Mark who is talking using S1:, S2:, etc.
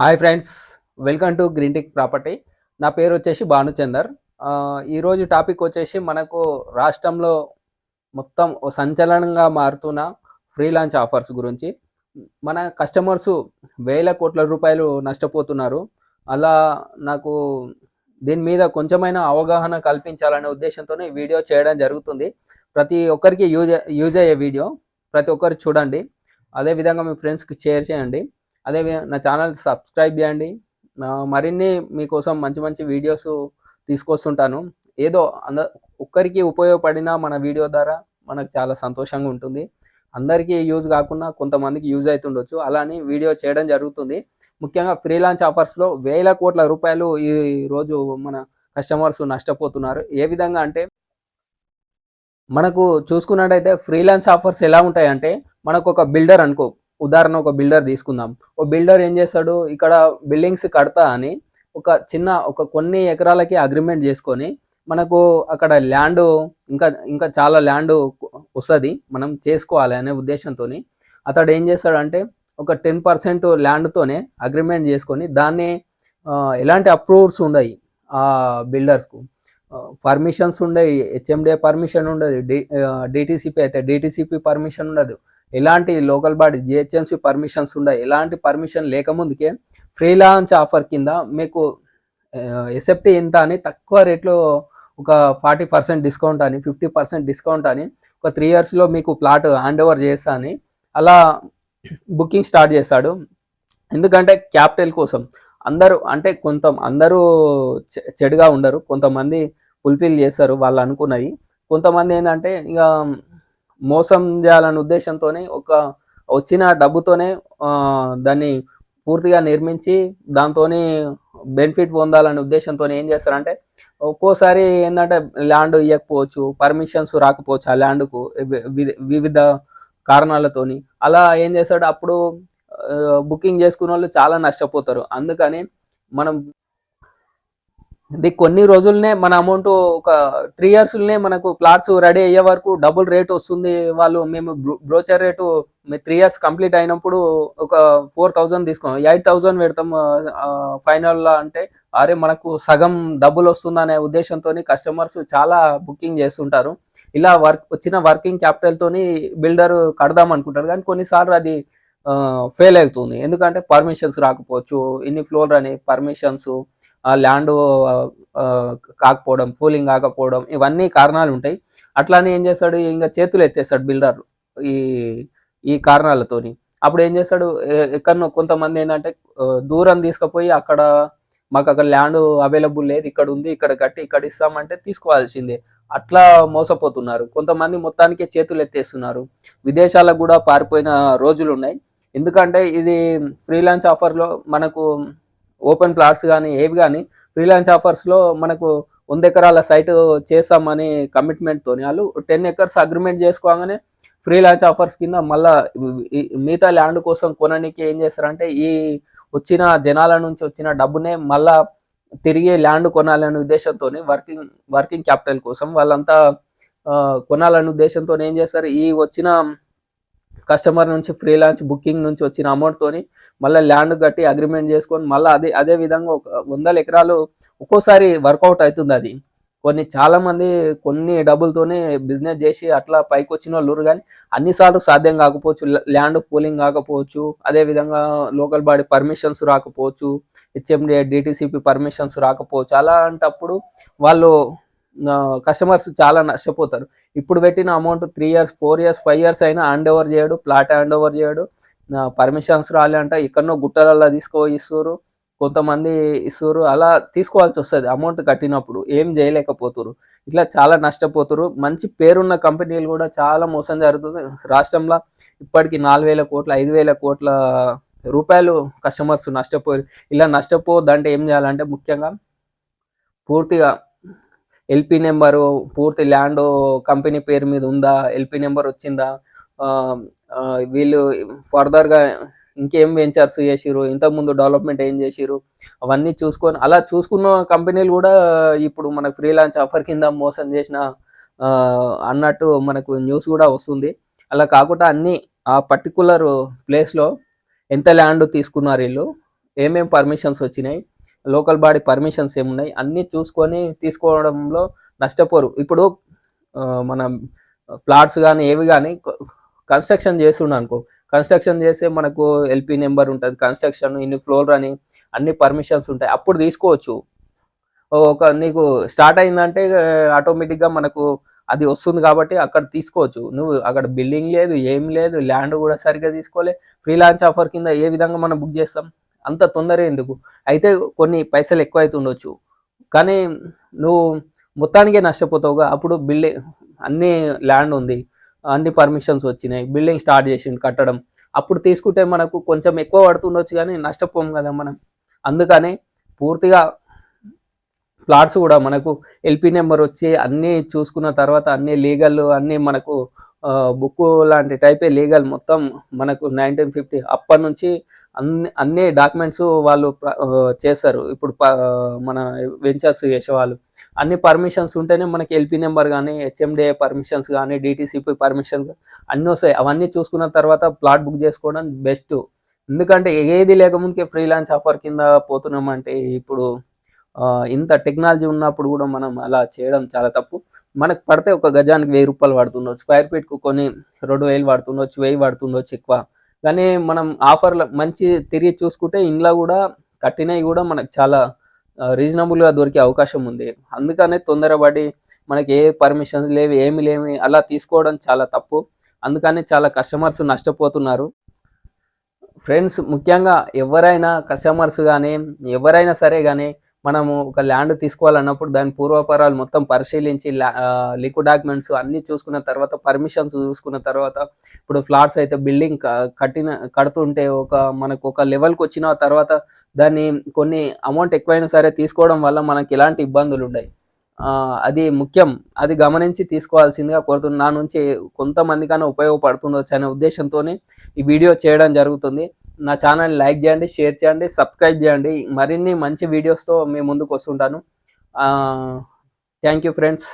S1: Hi friends welcome to green tech property. నా పేరు వచ్చేసి భానుచందర్ ఈరోజు టాపిక్ వచ్చేసి మనకు రాష్ట్రంలో మొత్తం ఓ సంచలనంగా మారుతున్న ఫ్రీలాన్స్ ఆఫర్స్ గురించి. మన కస్టమర్స్ వేల కోట్ల రూపాయలు నష్టపోతున్నారు. అలా నాకు దీని మీద కొంచెమైన అవగాహన కల్పించాలనే ఉద్దేశంతో ఈ వీడియో చేయడం జరుగుతుంది. ప్రతి ఒక్కరికి యూజ్ యూజ్ అయ్యే వీడియో ప్రతి ఒక్కరు చూడండి. అదేవిధంగా మీ ఫ్రెండ్స్కి షేర్ చేయండి. అదే నా ఛానల్ సబ్స్క్రైబ్ చేయండి. మరిన్ని మీకోసం మంచి మంచి వీడియోస్ తీసుకొస్తుంటాను. ఏదో అంద ఒక్కరికి ఉపయోగపడిన మన వీడియో ద్వారా మనకు చాలా సంతోషంగా ఉంటుంది. అందరికీ యూజ్ కాకుండా కొంతమందికి యూజ్ అవుతుండొచ్చు. అలానే వీడియో చేయడం జరుగుతుంది. ముఖ్యంగా ఫ్రీలాన్స్ ఆఫర్స్లో వేల కోట్ల రూపాయలు ఈ రోజు మన కస్టమర్స్ నష్టపోతున్నారు. ఏ విధంగా అంటే మనకు చూసుకున్నట్టయితే ఫ్రీలాన్స్ ఆఫర్స్ ఎలా ఉంటాయంటే మనకు ఒక బిల్డర్ అనుకో ఉదాహరణ ఒక బిల్డర్ తీసుకుందాం. ఓ బిల్డర్ ఏం చేస్తాడు? ఇక్కడ బిల్డింగ్స్ కడతా అని ఒక చిన్న ఒక కొన్ని ఎకరాలకి అగ్రిమెంట్ చేసుకొని మనకు అక్కడ ల్యాండ్ ఇంకా ఇంకా చాలా ల్యాండ్ వస్తుంది. మనం చేసుకోవాలి అనే ఉద్దేశంతో అతడు ఏం చేస్తాడంటే ఒక టెన్ పర్సెంట్ ల్యాండ్తోనే అగ్రిమెంట్ చేసుకొని దాన్ని ఎలాంటి అప్రూవ్స్ ఉండయి ఆ బిల్డర్స్కు పర్మిషన్స్ ఉండవు హెచ్ఎండిఏ పర్మిషన్ ఉండదు డి డిటీసీపీ అయితే డిటీసీపీ పర్మిషన్ ఉండదు. ఎలాంటి లోకల్ బాడీ జిహెచ్ఎంసీ పర్మిషన్స్ ఉండవు. ఎలాంటి పర్మిషన్ లేకముందుకే ఫ్రీలాన్స్ ఆఫర్ కింద మీకు ఎసెప్టీ ఎంత అని తక్కువ రేట్లో ఒక ఫార్టీ పర్సెంట్ డిస్కౌంట్ అని ఫిఫ్టీ పర్సెంట్ డిస్కౌంట్ అని ఒక త్రీ ఇయర్స్లో మీకు ప్లాట్ హ్యాండ్ ఓవర్ చేస్తా అని అలా బుకింగ్ స్టార్ట్ చేస్తాడు. ఎందుకంటే క్యాపిటల్ కోసం అందరూ అంటే కొంత అందరూ చె- చెడుగా ఉండరు. కొంతమంది ఫుల్ఫిల్ చేస్తారు వాళ్ళు అనుకున్నది. కొంతమంది ఏంటంటే ఇక మోసం చేయాలనే ఉద్దేశంతోనే ఒక వచ్చిన డబ్బుతోనే దాన్ని పూర్తిగా నిర్మించి దాంతో బెనిఫిట్ పొందాలనే ఉద్దేశంతో ఏం చేస్తారంటే ఒక్కోసారి ఏంటంటే ల్యాండ్ ఇవ్వకపోవచ్చు పర్మిషన్స్ రాకపోవచ్చు ఆ ల్యాండ్కు వివిధ కారణాలతోని. అలా ఏం చేస్తాడు అప్పుడు బుకింగ్ చేసుకున్న వాళ్ళు చాలా నష్టపోతారు. అందుకని మనం ఇది కొన్ని రోజులనే మన అమౌంట్ ఒక త్రీ ఇయర్స్లోనే మనకు ప్లాట్స్ రెడీ అయ్యే వరకు డబుల్ రేట్ వస్తుంది. వాళ్ళు మేము brochure rate three years complete అయినప్పుడు ఒక ఫోర్ థౌజండ్ తీసుకోం ఎయిట్ థౌజండ్ పెడతాం ఫైనల్ అంటే అరే మనకు సగం డబ్బులు వస్తుందనే ఉద్దేశంతో కస్టమర్స్ చాలా బుకింగ్ చేస్తుంటారు. ఇలా వర్క్ వచ్చిన వర్కింగ్ క్యాపిటల్ తోని బిల్డర్ కడదాం అనుకుంటారు. కానీ కొన్నిసార్లు అది ఫెయిల్ అవుతుంది. ఎందుకంటే పర్మిషన్స్ రాకపోవచ్చు ఇన్ని ఫ్లోర్ అని పర్మిషన్స్ ల్యాండ్ కాకపోవడం ఫూలింగ్ కాకపోవడం ఇవన్నీ కారణాలు ఉంటాయి. అట్లానే ఏం చేస్తాడు? ఇంకా చేతులు ఎత్తేస్తాడు బిల్డర్ ఈ ఈ కారణాలతోని. అప్పుడు ఏం చేస్తాడు? ఎక్కడో ఎక్కడనో కొంతమంది ఏంటంటే దూరం తీసుకుపోయి అక్కడ మాకు అక్కడ ల్యాండ్ అవైలబుల్ లేదు ఇక్కడ ఉంది ఇక్కడ కట్టి ఇక్కడ ఇస్తామంటే తీసుకోవాల్సిందే. అట్లా మోసపోతున్నారు. కొంతమంది మొత్తానికి చేతులు ఎత్తేస్తున్నారు. విదేశాలకు కూడా పారిపోయిన రోజులు ఉన్నాయి. ఎందుకంటే ఇది ఫ్రీలాన్స్ ఆఫర్లో మనకు ఓపెన్ ప్లాట్స్ కానీ ఏవి కానీ ఫ్రీలాన్స్ ఆఫర్స్లో మనకు వంద ఎకరాల సైట్ చేస్తామని కమిట్మెంట్తో వాళ్ళు టెన్ ఎకర్స్ అగ్రిమెంట్ చేసుకోగానే ఫ్రీలాన్స్ ఆఫర్స్ కింద మళ్ళా మిగతా ల్యాండ్ కోసం కొనడానికి ఏం చేస్తారంటే ఈ వచ్చిన జనాల నుంచి వచ్చిన డబ్బునే మళ్ళా తిరిగి ల్యాండ్ కొనాలనే ఉద్దేశంతో వర్కింగ్ వర్కింగ్ క్యాపిటల్ కోసం వాళ్ళంతా కొనాలనే ఉద్దేశంతో ఏం చేస్తారు? ఈ వచ్చిన కస్టమర్ నుంచి ఫ్రీలాన్స్ బుకింగ్ నుంచి వచ్చిన అమౌంట్ తోని మళ్ళీ ల్యాండ్ కట్టి అగ్రిమెంట్ చేసుకొని మళ్ళీ అదే అదే విధంగా ఒక వందల ఎకరాలు ఒక్కోసారి వర్కౌట్ అవుతుంది అది. కొన్ని చాలా మంది కొన్ని డబ్బులతోనే బిజినెస్ చేసి అట్లా పైకి వచ్చిన వాళ్ళు కానీ అన్నిసార్లు సాధ్యం కాకపోవచ్చు. ల్యాండ్ పూలింగ్ కాకపోవచ్చు అదే విధంగా లోకల్ బాడీ పర్మిషన్స్ రాకపోవచ్చు హెచ్ఎండి డిటిసిపి పర్మిషన్స్ రాకపోవచ్చు. అలాంటప్పుడు వాళ్ళు కస్టమర్స్ చాలా నష్టపోతారు. ఇప్పుడు పెట్టిన amount three years four years five years అయినా హ్యాండ్ ఓవర్ చేయడు ప్లాట్ హ్యాండ్ ఓవర్ చేయడు పర్మిషన్స్ రాలంట ఎక్కడనో గుట్టలలో తీసుకుపోయి ఇస్తారు కొంతమంది ఇస్తారు. అలా తీసుకోవాల్సి వస్తుంది అమౌంట్ కట్టినప్పుడు ఏం చేయలేకపోతురు. ఇట్లా చాలా నష్టపోతురు. మంచి పేరున్న కంపెనీలు కూడా చాలా మోసం జరుగుతుంది. రాష్ట్రంలో ఇప్పటికి నాలుగు వేల కోట్ల ఐదు వేల కోట్ల రూపాయలు కస్టమర్స్ నష్టపోయారు ఇలా నష్టపోవద్దంటే ఏం చేయాలంటే ముఖ్యంగా పూర్తిగా ఎల్పి నెంబరు పూర్తి ల్యాండ్ కంపెనీ పేరు మీద ఉందా? ఎల్పి నెంబర్ వచ్చిందా? వీళ్ళు ఫర్దర్గా ఇంకేం వెంచర్స్ చేసిరు ఇంతకుముందు డెవలప్మెంట్ ఏం చేసిరు అవన్నీ చూసుకొని అలా చూసుకున్న కంపెనీలు కూడా ఇప్పుడు మన ఫ్రీలాన్స్ ఆఫర్ కింద మోసం చేసిన అన్నట్టు మనకు న్యూస్ కూడా వస్తుంది. అలా కాకుండా అన్ని ఆ పర్టికులర్ ప్లేస్లో ఎంత ల్యాండ్ తీసుకున్నారు వీళ్ళు? ఏమేం పర్మిషన్స్ వచ్చినాయి? లోకల్ బాడీ పర్మిషన్స్ ఏమున్నాయి? అన్నీ చూసుకొని తీసుకోవడంలో నష్టపోరు. ఇప్పుడు మన ప్లాట్స్ కానీ ఏవి కానీ కన్స్ట్రక్షన్ చేస్తుండ అనుకో. కన్స్ట్రక్షన్ చేస్తే మనకు ఎల్పి నెంబర్ ఉంటుంది. కన్స్ట్రక్షన్ ఇన్ని ఫ్లోర్ అని అన్ని పర్మిషన్స్ ఉంటాయి. అప్పుడు తీసుకోవచ్చు. ఒక నీకు స్టార్ట్ అయిందంటే ఆటోమేటిక్గా మనకు అది వస్తుంది కాబట్టి అక్కడ తీసుకోవచ్చు. నువ్వు అక్కడ బిల్డింగ్ లేదు ఏం లేదు ల్యాండ్ కూడా సరిగ్గా తీసుకోలే. ఫ్రీలాన్స్ ఆఫర్ కింద ఏ విధంగా మనం బుక్ చేస్తాం? అంత తొందర ఎందుకు? అయితే కొన్ని పైసలు ఎక్కువ అయితే ఉండొచ్చు కానీ నువ్వు మొత్తానికే నష్టపోతావుగా. అప్పుడు బిల్డింగ్ అన్ని ల్యాండ్ ఉంది. అన్ని పర్మిషన్స్ వచ్చినాయి. బిల్డింగ్ స్టార్ట్ చేసిండు కట్టడం. అప్పుడు తీసుకుంటే మనకు కొంచెం ఎక్కువ పడుతుండొచ్చు కానీ నష్టపోం కదా మనం. అందుకని పూర్తిగా ప్లాట్స్ కూడా మనకు ఎల్పి నెంబర్ వచ్చి అన్నీ చూసుకున్న తర్వాత అన్ని లీగల్ అన్నీ మనకు బుక్ లాంటి టైపే లీగల్ మొత్తం మనకు నైన్టీన్ ఫిఫ్టీ అప్పటి నుంచి అన్ని అన్ని డాక్యుమెంట్స్ వాళ్ళు చేస్తారు ఇప్పుడు ప- మన వెంచర్స్ చేసేవాళ్ళు. అన్ని పర్మిషన్స్ ఉంటేనే మనకి ఎల్పి నెంబర్ కానీ హెచ్ఎండిఏ పర్మిషన్స్ కానీ డిటీసీపీ పర్మిషన్స్ అన్నీ వస్తాయి. అవన్నీ చూసుకున్న తర్వాత ప్లాట్ బుక్ చేసుకోవడం బెస్ట్ ఎందుకంటే ఏది లేకముందుకే ఫ్రీలాన్స్ ఆఫర్ కింద పోతున్నామంటే ఇప్పుడు ఇంత టెక్నాలజీ ఉన్నప్పుడు కూడా మనం అలా చేయడం చాలా తప్పు. మనకు పడితే ఒక గజానికి వెయ్యి రూపాయలు పడుతుండొచ్చు. స్క్వేర్ ఫీట్కు కొన్ని రెండు వేలు పడుతుండొచ్చు వెయ్యి పడుతుండొచ్చు ఎక్కువ. కానీ మనం ఆఫర్లు మంచి తిరిగి చూసుకుంటే ఇంట్లో కూడా కట్టినవి కూడా మనకు చాలా రీజనబుల్గా దొరికే అవకాశం ఉంది. అందుకనే తొందరపడి మనకి ఏ పర్మిషన్స్ లేవు ఏమి లేవి అలా తీసుకోవడం చాలా తప్పు. అందుకనే చాలా కస్టమర్స్ నష్టపోతున్నారు. ఫ్రెండ్స్ ముఖ్యంగా ఎవరైనా కస్టమర్స్ కానీ ఎవరైనా సరే కానీ మనము ఒక ల్యాండ్ తీసుకోవాలన్నప్పుడు దాని పూర్వపరాలు మొత్తం పరిశీలించి లిక్విడ్ డాక్యుమెంట్స్ అన్ని చూసుకున్న తర్వాత పర్మిషన్స్ చూసుకున్న తర్వాత ఇప్పుడు ఫ్లాట్స్ అయితే బిల్డింగ్ కట్టిన కడుతుంటే ఒక మనకు ఒక లెవెల్కి వచ్చిన తర్వాత దాన్ని కొన్ని అమౌంట్ ఎక్కువైనా సరే తీసుకోవడం వల్ల మనకి ఎలాంటి ఇబ్బందులు ఉన్నాయి అది ముఖ్యం. అది గమనించి తీసుకోవాల్సిందిగా కోరుతున్నాను నా నుంచి కొంతమందికైనా ఉపయోగపడుతుండొచ్చు అనే ఉద్దేశంతోనే ఈ వీడియో చేయడం జరుగుతుంది. నా ఛానల్ని లైక్ చేయండి షేర్ చేయండి సబ్స్క్రైబ్ చేయండి. మరిన్ని మంచి వీడియోస్తో మీ ముందుకు వస్తుంటాను. Thank you friends.